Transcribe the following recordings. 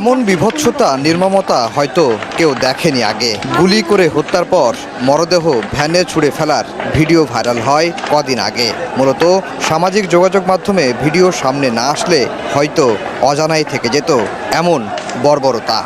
এমন বিভৎসতা, নির্মমতা হয়তো কেউ দেখেনি আগে। গুলি করে হত্যার পর মরদেহ ভ্যানে ছুড়ে ফেলার ভিডিও ভাইরাল হয় কদিন আগে। মূলত সামাজিক যোগাযোগ মাধ্যমে ভিডিও সামনে না আসলে হয়তো অজানাই থেকে যেত এমন বর্বরতা।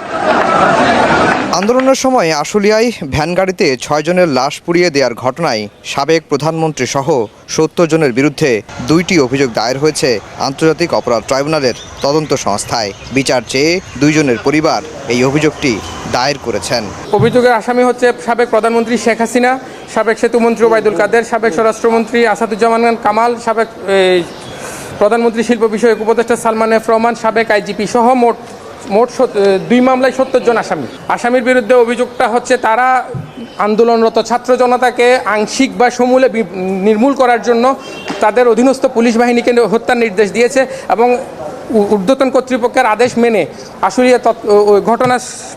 আন্দোলনের সময় আশুলিয়ায় ভ্যান গাড়িতে ছয়জনের লাশ পুড়িয়ে দেওয়ার ঘটনায় সাবেক প্রধানমন্ত্রী সহ সত্তর জনের বিরুদ্ধে দুইটি অভিযোগ দায়ের হয়েছে আন্তর্জাতিক অপরাধ ট্রাইব্যুনালের তদন্ত সংস্থায়। বিচার চেয়ে দুইজনের পরিবার এই অভিযোগটি দায়ের করেছেন। অভিযোগের আসামি হচ্ছে সাবেক প্রধানমন্ত্রী শেখ হাসিনা, সাবেক সেতুমন্ত্রী ওবায়দুল কাদের, সাবেক স্বরাষ্ট্রমন্ত্রী আসাদুজ্জামান কামাল, সাবেক প্রধানমন্ত্রী শিল্প বিষয়ক উপদেষ্টা সালমান এফ রহমান, সাবেক আইজিপি সহ মোট মোট দুই মামলায় সত্তর জন আসামি। আসামির বিরুদ্ধে অভিযোগটা হচ্ছে তারা আন্দোলনরত ছাত্র জনতাকে আংশিক বা সমূলে নির্মূল করার জন্য তাদের অধীনস্থ পুলিশ বাহিনীকে হত্যার নির্দেশ দিয়েছে এবং ঊর্ধ্বতন কর্তৃপক্ষের আদেশ মেনে আশুলিয়া ঘটনা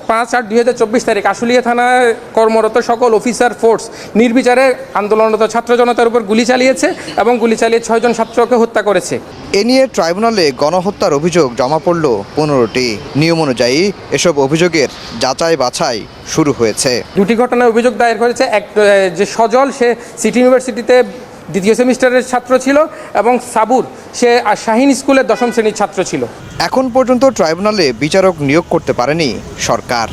পাঁচ আট দুই হাজার চব্বিশ তারিখ আশুলিয়া থানায় কর্মরত সকল অফিসার ফোর্স নির্বিচারে আন্দোলনরত ছাত্র জনতার উপর গুলি চালিয়েছে এবং গুলি চালিয়ে ছয়জন ছাত্রকে হত্যা করেছে। এ নিয়ে ট্রাইব্যুনালে গণহত্যার অভিযোগ জমা পড়ল পনেরোটি। নিয়ম অনুযায়ী এসব অভিযোগের যাচাই বাছাই শুরু হয়েছে। দুটি ঘটনায় অভিযোগ দায়ের করেছে এক যে সজল সে সিটি ইউনিভার্সিটিতে দ্বিতীয় সেমিস্টারের ছাত্র ছিল এবং সাবুর, সে শাহিন স্কুলের দশম শ্রেণির ছাত্র ছিল। এখন পর্যন্ত ট্রাইব্যুনালে বিচারক নিয়োগ করতে পারেনি সরকার।